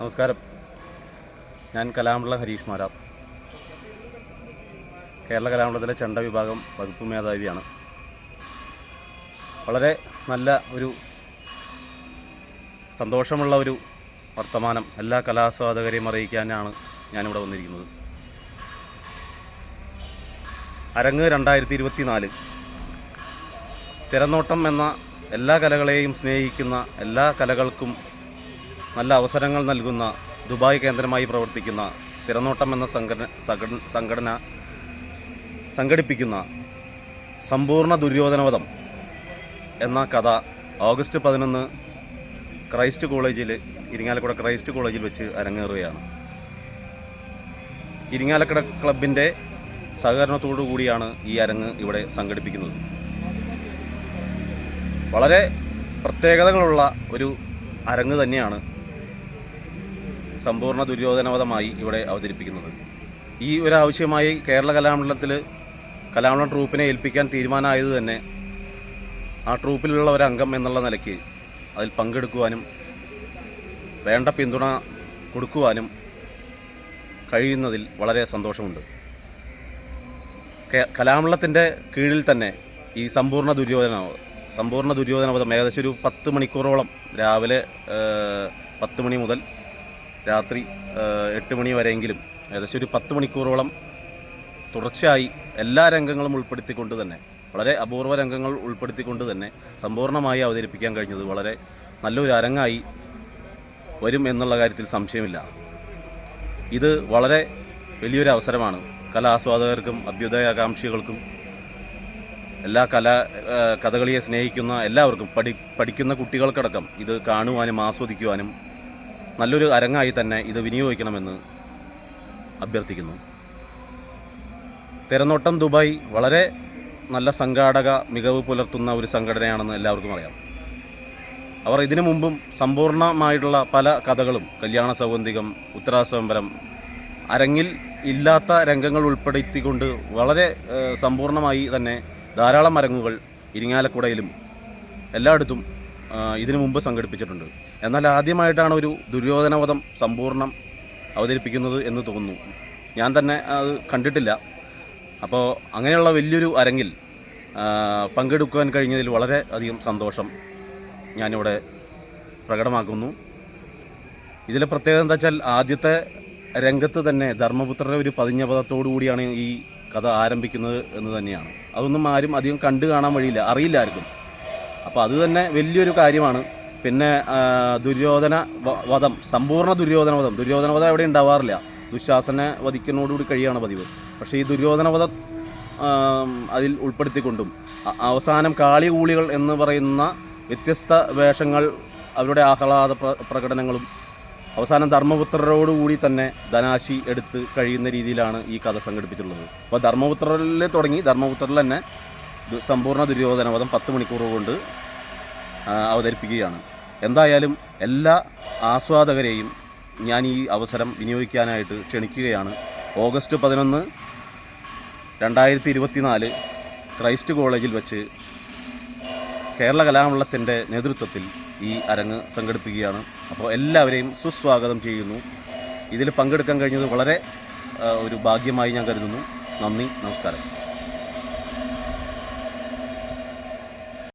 നമസ്കാരം. ഞാൻ കലാമണ്ഡലം ഹരീഷ് മാരാർ. കേരള കലാമണ്ഡലത്തിലെ ചെണ്ട വിഭാഗം വകുപ്പ് മേധാവിയാണ്. വളരെ നല്ല ഒരു സന്തോഷമുള്ള ഒരു വർത്തമാനം എല്ലാ കലാസ്വാദകരെയും അറിയിക്കാനാണ് ഞാനിവിടെ വന്നിരിക്കുന്നത്. അരങ്ങ് രണ്ടായിരത്തി ഇരുപത്തി നാല് തിരനോട്ടം എന്ന എല്ലാ കലകളെയും സ്നേഹിക്കുന്ന എല്ലാ കലകൾക്കും നല്ല അവസരങ്ങൾ നൽകുന്ന ദുബായ് കേന്ദ്രമായി പ്രവർത്തിക്കുന്ന തിരനോട്ടം എന്ന സംഘടന സംഘടന സംഘടിപ്പിക്കുന്ന സമ്പൂർണ ദുര്യോധനവധം എന്ന കഥ ഓഗസ്റ്റ് പതിനൊന്ന് ക്രൈസ്റ്റ് കോളേജിൽ ഇരിങ്ങാലക്കുട ക്രൈസ്റ്റ് കോളേജിൽ വെച്ച് അരങ്ങേറുകയാണ്. ഇരിങ്ങാലക്കുട ക്ലബിന്റെ സഹകരണത്തോടു കൂടിയാണ് ഈ അരങ്ങ് ഇവിടെ സംഘടിപ്പിക്കുന്നത്. വളരെ പ്രത്യേകതകളുള്ള ഒരു അരങ്ങ് തന്നെയാണ് സമ്പൂർണ ദുര്യോധനവധമായി ഇവിടെ അവതരിപ്പിക്കുന്നത്. ഈ ഒരു ആവശ്യമായി കേരള കലാമണ്ഡലത്തിൽ കലാമണ്ഡലം ട്രൂപ്പിനെ ഏൽപ്പിക്കാൻ തീരുമാനമായത് തന്നെ ആ ട്രൂപ്പിലുള്ള ഒരു അംഗം എന്നുള്ള നിലയ്ക്ക് അതിൽ പങ്കെടുക്കുവാനും വേണ്ട പിന്തുണ കൊടുക്കുവാനും കഴിയുന്നതിൽ വളരെ സന്തോഷമുണ്ട്. കലാമണ്ഡലത്തിന്റെ കീഴിൽ തന്നെ ഈ സമ്പൂർണ ദുര്യോധന സമ്പൂർണ ദുര്യോധനവധം ഏകദേശം ഒരു പത്ത് മണിക്കൂറോളം രാവിലെ പത്ത് മണി മുതൽ രാത്രി എട്ട് മണി വരെയെങ്കിലും ഏകദേശം ഒരു പത്ത് മണിക്കൂറോളം തുടർച്ചയായി എല്ലാ രംഗങ്ങളും ഉൾപ്പെടുത്തിക്കൊണ്ട് തന്നെ വളരെ അപൂർവ രംഗങ്ങൾ ഉൾപ്പെടുത്തിക്കൊണ്ട് തന്നെ സമ്പൂർണമായി അവതരിപ്പിക്കാൻ കഴിഞ്ഞത് വളരെ നല്ലൊരു അരങ്ങായി വരും എന്നുള്ള കാര്യത്തിൽ സംശയമില്ല. ഇത് വളരെ വലിയൊരു അവസരമാണ്. കലാസ്വാദകർക്കും അഭ്യുദയാകാംക്ഷികൾക്കും എല്ലാ കലാ കഥകളിയെ സ്നേഹിക്കുന്ന എല്ലാവർക്കും പഠി പഠിക്കുന്ന കുട്ടികൾക്കടക്കം ഇത് കാണുവാനും ആസ്വദിക്കുവാനും നല്ലൊരു അരങ്ങായി തന്നെ ഇത് വിനിയോഗിക്കണമെന്ന് അഭ്യർത്ഥിക്കുന്നു. തിരനോട്ടം ദുബായ് വളരെ നല്ല സംഘാടക മികവ് പുലർത്തുന്ന ഒരു സംഘടനയാണെന്ന് എല്ലാവർക്കും അറിയാം. അവർ ഇതിനു മുമ്പും സമ്പൂർണമായിട്ടുള്ള പല കഥകളും കല്യാണ സൗഗന്ധികം ഉത്തരാസ്വംബരം അരങ്ങിൽ ഇല്ലാത്ത രംഗങ്ങൾ ഉൾപ്പെടുത്തിക്കൊണ്ട് വളരെ സമ്പൂർണമായി തന്നെ ധാരാളം അരങ്ങുകൾ ഇരിങ്ങാലക്കുടയിലും എല്ലായിടത്തും ഇതിനു മുമ്പ് സംഘടിപ്പിച്ചിട്ടുണ്ട്. എന്നാൽ ആദ്യമായിട്ടാണ് ഒരു ദുര്യോധനവധം സമ്പൂർണം അവതരിപ്പിക്കുന്നത് എന്ന് തോന്നുന്നു. ഞാൻ തന്നെ അത് കണ്ടിട്ടില്ല. അപ്പോൾ അങ്ങനെയുള്ള വലിയൊരു അരങ്ങിൽ പങ്കെടുക്കാൻ കഴിഞ്ഞതിൽ വളരെ അധികം സന്തോഷം ഞാനിവിടെ പ്രകടമാക്കുന്നു. ഇതിലെ പ്രത്യേകത എന്താ വെച്ചാൽ ആദ്യത്തെ രംഗത്ത് തന്നെ ധർമ്മപുത്രരുടെ ഒരു പതിഞ്ഞ കൂടിയാണ് ഈ കഥ ആരംഭിക്കുന്നത് എന്ന് തന്നെയാണ്. അതൊന്നും ആരും അധികം കണ്ടു കാണാൻ വഴിയില്ല. അറിയില്ല ആർക്കും. അപ്പോൾ അത് തന്നെ വലിയൊരു കാര്യമാണ്. പിന്നെ ദുര്യോധന വധം സമ്പൂർണ ദുര്യോധന വധം. ദുര്യോധന വധം എവിടെ ഉണ്ടാവാറില്ല. ദുശാസനെ വധിക്കുന്നതോടുകൂടി കഴിയാണ് പതിവ്. പക്ഷേ ഈ ദുര്യോധന വധം അതിൽ ഉൾപ്പെടുത്തിക്കൊണ്ടും അവസാനം കാളികൂളികൾ എന്ന് പറയുന്ന വ്യത്യസ്ത വേഷങ്ങൾ അവരുടെ ആഹ്ലാദ പ്രകടനങ്ങളും അവസാനം ധർമ്മപുത്രരോടുകൂടി തന്നെ ധനാശി എടുത്ത് കഴിയുന്ന രീതിയിലാണ് ഈ കഥ സംഘടിപ്പിച്ചിട്ടുള്ളത്. അപ്പോൾ ധർമ്മപുത്രരിൽ തുടങ്ങി. ധർമ്മപുത്രരിൽ തന്നെ സമ്പൂർണ ദുര്യോധനവധം പത്ത് മണിക്കൂർ കൊണ്ട് അവതരിപ്പിക്കുകയാണ്. എന്തായാലും എല്ലാ ആസ്വാദകരെയും ഞാൻ ഈ അവസരം വിനിയോഗിക്കാനായിട്ട് ക്ഷണിക്കുകയാണ്. ഓഗസ്റ്റ് പതിനൊന്ന് രണ്ടായിരത്തി ഇരുപത്തിനാല് ക്രൈസ്റ്റ് കോളേജിൽ വച്ച് കേരള കലാമണ്ഡലത്തിന്റെ നേതൃത്വത്തിൽ ഈ അരങ്ങ് സംഘടിപ്പിക്കുകയാണ്. അപ്പോൾ എല്ലാവരെയും സുസ്വാഗതം ചെയ്യുന്നു. ഇതിൽ പങ്കെടുക്കാൻ കഴിഞ്ഞത് വളരെ ഒരു ഭാഗ്യമായി ഞാൻ കരുതുന്നു. നന്ദി നമസ്കാരം.